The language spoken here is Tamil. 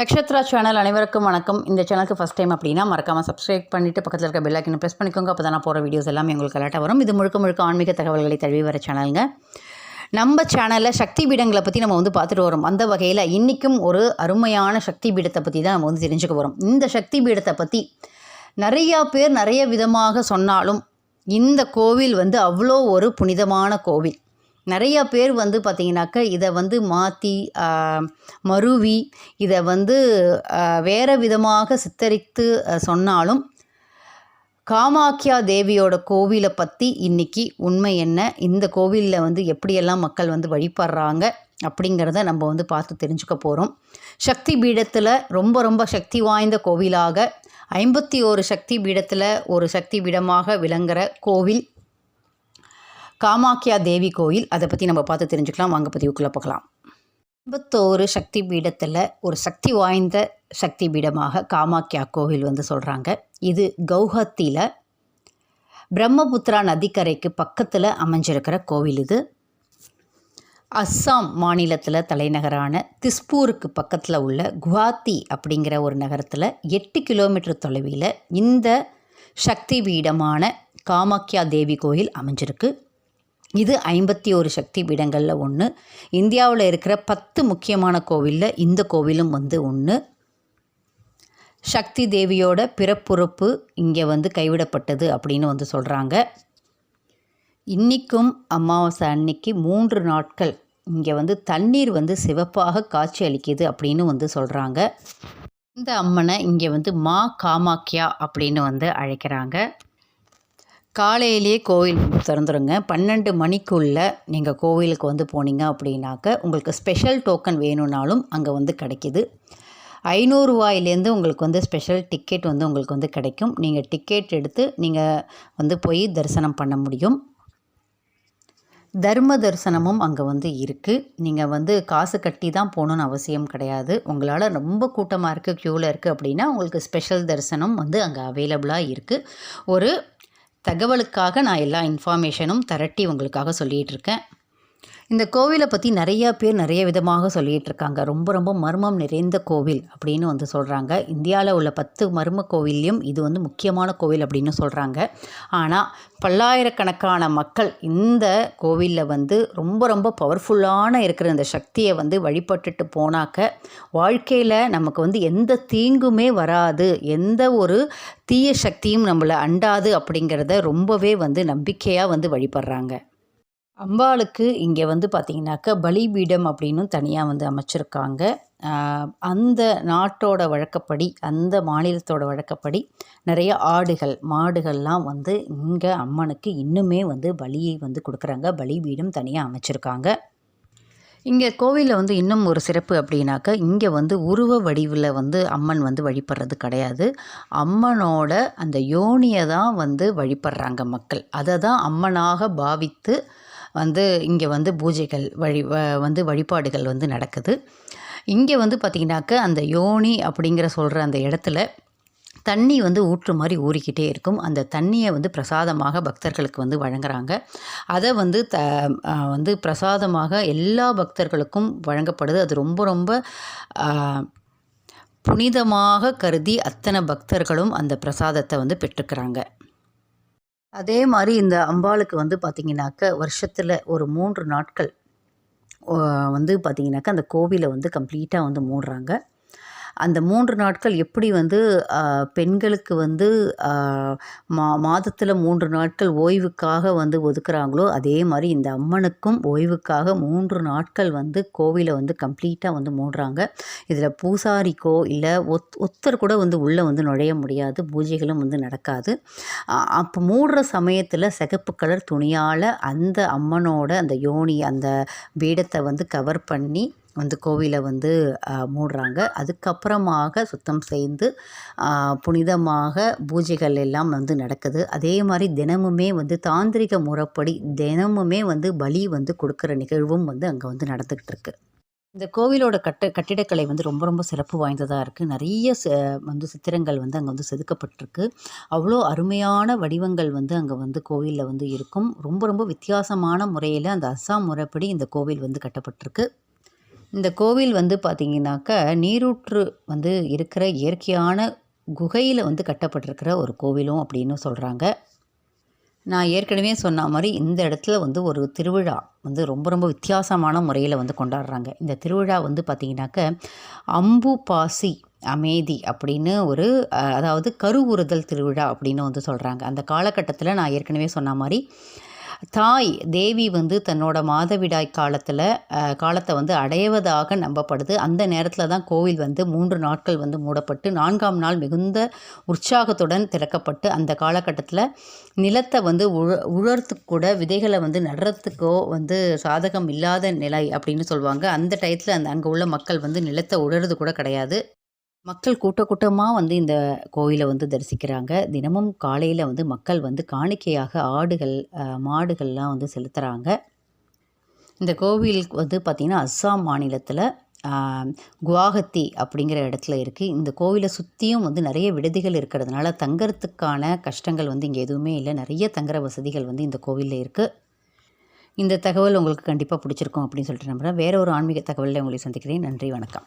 நக்ஷத்ரா சேனல் அனைவருக்கும் வணக்கம். இந்த சேனலுக்கு ஃபஸ்ட் டைம் அப்படின்னா மறக்காமல் சப்ஸ்கிரைப் பண்ணிவிட்டு பக்கத்தில் இருக்க பெல் ஐக்கனை ப்ரெஸ் பண்ணிக்கோங்க. அப்போ தான் நான் போகிற வீடியோஸ் எல்லாமே உங்களுக்கு கரெக்டாக வரும். இது முழுக்க முழுக்க ஆன்மீக தகவல்களை தழுவி வர சேனலுங்க நம்ம சேனலில் சக்தி பீடங்களை பற்றி நம்ம வந்து பார்த்துட்டு வரோம். அந்த வகையில் இன்றைக்கும் ஒரு அருமையான சக்தி பீடத்தை பற்றி தான் நம்ம வந்து தெரிஞ்சுக்க போகிறோம் இந்த சக்தி பீடத்தை பற்றி நிறையா பேர் நிறைய விதமாக சொன்னாலும் இந்த கோவில் வந்து அவ்வளோ ஒரு புனிதமான கோவில். நிறைய பேர் வந்து பார்த்திங்கனாக்கா இதை வந்து மாற்றி மருவி இதை வந்து வேறு விதமாக சித்தரித்து சொன்னாலும் காமாக்கியா தேவியோட கோவிலை பற்றி இன்னைக்கு உண்மை என்ன? இந்த கோவிலில் வந்து எப்படியெல்லாம் மக்கள் வந்து வழிபடுறாங்க? அப்படிங்கிறத நம்ம வந்து பார்த்து தெரிஞ்சுக்க போகிறோம் சக்தி பீடத்தில் ரொம்ப ரொம்ப சக்தி வாய்ந்த கோவிலாக ஐம்பத்தி ஒரு சக்தி பீடத்தில் ஒரு சக்தி பீடமாக விளங்குகிற கோவில் காமாக்கியா தேவி கோயில் அதை பற்றி நம்ம பார்த்து தெரிஞ்சுக்கலாம். வாங்க பதிவுக்குள்ளே பார்க்கலாம் ஐம்பத்தோரு சக்தி பீடத்தில் ஒரு சக்தி வாய்ந்த சக்தி பீடமாக காமாக்கியா கோவில் வந்து சொல்கிறாங்க இது கௌஹத்தியில் பிரம்மபுத்திரா நதிக்கரைக்கு பக்கத்தில் அமைஞ்சிருக்கிற கோவில் இது. அஸ்ஸாம் மாநிலத்தில் தலைநகரான திஸ்பூருக்கு பக்கத்தில் உள்ள குவாத்தி அப்படிங்கிற ஒரு நகரத்தில் எட்டு கிலோமீட்டர் தொலைவில் இந்த சக்தி பீடமான காமாக்கியா தேவி கோயில் அமைஞ்சிருக்கு. இது ஐம்பத்தி ஒரு சக்தி பீடங்களில் ஒன்று இந்தியாவில் இருக்கிற பத்து முக்கியமான கோவிலில் இந்த கோவிலும் வந்து ஒன்று சக்தி தேவியோட பிறப்புறுப்பு இங்கே வந்து கைவிடப்பட்டது அப்படின்னு வந்து சொல்கிறாங்க இன்றைக்கும் அமாவாசை அன்னைக்கு மூன்று நாட்கள் இங்கே வந்து தண்ணீர் வந்து சிவப்பாக காட்சி அளிக்குது அப்படின்னு வந்து சொல்கிறாங்க இந்த அம்மனை இங்கே வந்து மா காமாக்கியா அப்படின்னு வந்து அழைக்கிறாங்க. காலையிலேயே கோவில் திறந்துருங்க. பன்னெண்டு மணிக்குள்ளே நீங்கள் கோவிலுக்கு வந்து போனீங்க அப்படின்னாக்க உங்களுக்கு ஸ்பெஷல் டோக்கன் வேணும்னாலும் அங்கே வந்து கிடைக்கிது. ஐநூறுரூவாயிலேருந்து உங்களுக்கு வந்து ஸ்பெஷல் டிக்கெட் வந்து உங்களுக்கு வந்து கிடைக்கும். நீங்கள் டிக்கெட் எடுத்து நீங்கள் வந்து போய் தரிசனம் பண்ண முடியும். தர்ம தரிசனமும் அங்கே வந்து இருக்குது நீங்கள் வந்து காசு கட்டி தான் போகணுன்னு அவசியம் கிடையாது. உங்களால் ரொம்ப கூட்டமாக இருக்குது க்யூவில் இருக்குது அப்படின்னா உங்களுக்கு ஸ்பெஷல் தரிசனம் வந்து அங்கே அவைலபிளாக இருக்குது ஒரு தகவலுக்காக நான் எல்லா இன்ஃபார்மேஷனும் திரட்டி உங்களுக்காக சொல்லிகிட்டு இருக்கேன். இந்த கோவிலை பற்றி நிறையா பேர் நிறைய விதமாக சொல்லிகிட்டு இருக்காங்க ரொம்ப ரொம்ப மர்மம் நிறைந்த கோவில் அப்படின்னு வந்து சொல்கிறாங்க இந்தியாவில் உள்ள பத்து மர்ம கோவில்லையும் இது வந்து முக்கியமான கோவில் அப்படின்னு சொல்கிறாங்க ஆனால் பல்லாயிரக்கணக்கான மக்கள் இந்த கோவிலில் வந்து ரொம்ப ரொம்ப பவர்ஃபுல்லான இருக்கிற இந்த சக்தியை வந்து வழிபட்டுட்டு போனாக்க வாழ்க்கையில் நமக்கு வந்து எந்த தீங்குமே வராது. எந்த ஒரு தீய சக்தியும் நம்மளை அண்டாது அப்படிங்கிறத ரொம்பவே வந்து நம்பிக்கையாக வந்து வழிபடுறாங்க. அம்பாளுக்கு இங்கே வந்து பார்த்திங்கனாக்கா பலிபீடம் அப்படின்னு தனியாக வந்து அமைச்சிருக்காங்க. அந்த நாட்டோட வழக்கப்படி அந்த மாநிலத்தோட வழக்கப்படி நிறைய ஆடுகள் மாடுகள்லாம் வந்து இங்கே அம்மனுக்கு இன்னுமே வந்து பலியை வந்து கொடுக்குறாங்க. பலிபீடம் தனியாக அமைச்சிருக்காங்க. இங்கே கோவிலில் வந்து இன்னும் ஒரு சிறப்பு அப்படின்னாக்கா இங்கே வந்து உருவ வடிவில் வந்து அம்மன் வந்து வழிபடுறது கிடையாது. அம்மனோட அந்த யோனியை தான் வந்து வழிபடுறாங்க மக்கள். அதை தான் அம்மனாக பாவித்து வந்து இங்கே வந்து பூஜைகள் வழி வ- வந்து வழிபாடுகள் வந்து நடக்குது. இங்கே வந்து பார்த்திங்கனாக்கா அந்த யோனி அப்படிங்கிற சொல்கிற அந்த இடத்துல தண்ணி வந்து ஊற்று மாதிரி ஊறிக்கிட்டே இருக்கும். அந்த தண்ணியை வந்து பிரசாதமாக பக்தர்களுக்கு வந்து வழங்குறாங்க. அதை வந்து த வந்து பிரசாதமாக எல்லா பக்தர்களுக்கும் வழங்கப்படுது. அது ரொம்ப ரொம்ப புனிதமாக கருதி அத்தனை பக்தர்களும் அந்த பிரசாதத்தை வந்து பெற்றுக்கிறாங்க. அதே மாதிரி இந்த அம்பாளுக்கு வந்து பார்த்திங்கனாக்க வருஷத்தில் ஒரு மூன்று நாட்கள் வந்து பார்த்திங்கனாக்கா அந்த கோவிலை வந்து கம்ப்ளீட்டாக வந்து மூடுறாங்க. அந்த மூன்று நாட்கள் எப்படி வந்து பெண்களுக்கு வந்து மா மாதத்தில் மூன்று நாட்கள் ஓய்வுக்காக வந்து ஒதுக்குறாங்களோ அதே மாதிரி இந்த அம்மனுக்கும் ஓய்வுக்காக மூன்று நாட்கள் வந்து கோவிலை வந்து கம்ப்ளீட்டாக வந்து மூடுறாங்க. இதில் பூசாரிக்கோ இல்லை ஒத் ஒத்தர் கூட வந்து உள்ளே வந்து நுழைய முடியாது. பூஜைகளும் வந்து நடக்காது. அப்போ மூடுற சமயத்தில் சிகப்பு கலர் துணியால் அந்த அம்மனோட அந்த யோனி அந்த பீடத்தை வந்து கவர் பண்ணி வந்து கோவிலை வந்து மூடுறாங்க. அதுக்கப்புறமாக சுத்தம் செய்து புனிதமாக பூஜைகள் எல்லாம் வந்து நடக்குது. அதே மாதிரி தினமுமே வந்து தாந்திரிக முறைப்படி தினமுமே வந்து பலி வந்து கொடுக்குற நிகழ்வும் வந்து அங்கே வந்து நடந்துக்கிட்டு இருக்கு இந்த கோவிலோட கட்ட கட்டிடக்கலை வந்து ரொம்ப ரொம்ப சிறப்பு வாய்ந்ததாக இருக்குது நிறைய ச வந்து சித்திரங்கள் வந்து அங்கே வந்து செதுக்கப்பட்டிருக்கு. அவ்வளோ அருமையான வடிவங்கள் வந்து அங்கே வந்து கோவிலில் வந்து இருக்கும். ரொம்ப ரொம்ப வித்தியாசமான முறையில் அந்த அஸ்ஸாம் முறைப்படி இந்த கோவில் வந்து கட்டப்பட்டிருக்கு. இந்த கோவில் வந்து பார்த்திங்கனாக்கா நீரூற்று வந்து இருக்கிற இயற்கையான குகையில் வந்து கட்டப்பட்டிருக்கிற ஒரு கோவிலும் அப்படின்னு சொல்கிறாங்க நான் ஏற்கனவே சொன்ன மாதிரி இந்த இடத்துல வந்து ஒரு திருவிழா வந்து ரொம்ப ரொம்ப வித்தியாசமான முறையில் வந்து கொண்டாடுறாங்க. இந்த திருவிழா வந்து பார்த்திங்கனாக்க அம்பு பாசி அமைதி அப்படின்னு ஒரு அதாவது கருவுறுதல் திருவிழா அப்படின்னு வந்து சொல்கிறாங்க அந்த காலகட்டத்தில் நான் ஏற்கனவே சொன்ன மாதிரி தாய் தேவி வந்து தன்னோட மாதவிடாய் காலத்தில் காலத்தை வந்து அடைவதாக நம்பப்படுது. அந்த நேரத்தில் தான் கோவில் வந்து மூன்று நாட்கள் வந்து மூடப்பட்டு நான்காம் நாள் மிகுந்த உற்சாகத்துடன் திறக்கப்பட்டு அந்த காலகட்டத்தில் நிலத்தை வந்து உழ உழறத்துக்கு கூட விதைகளை வந்து நடுறதுக்கோ வந்து சாதகம் இல்லாத நிலை அப்படின்னு சொல்லுவாங்க. அந்த டயத்தில் அந்த அங்கே உள்ள மக்கள் வந்து நிலத்தை உழறது கூட கிடையாது. மக்கள் கூட்ட கூட்டமாக வந்து இந்த கோயிலை வந்து தரிசிக்கிறாங்க. தினமும் காலையில் வந்து மக்கள் வந்து காணிக்கையாக ஆடுகள் மாடுகள்லாம் வந்து செலுத்துகிறாங்க இந்த கோவிலுக்கு வந்து பார்த்திங்கன்னா அஸ்ஸாம் மாநிலத்தில் குவாஹத்தி அப்படிங்கிற இடத்துல இருக்குது இந்த கோவிலை சுற்றியும் வந்து நிறைய விடுதிகள் இருக்கிறதுனால தங்கறதுக்கான கஷ்டங்கள் வந்து இங்கே எதுவுமே இல்லை. நிறைய தங்குற வசதிகள் வந்து இந்த கோவிலில் இருக்குது இந்த தகவல் உங்களுக்கு கண்டிப்பாக பிடிச்சிருக்கும் அப்படின்னு சொல்லிட்டு நம்புகிறேன் வேற ஒரு ஆன்மீக தகவலில் உங்களை சந்திக்கிறேன். நன்றி வணக்கம்.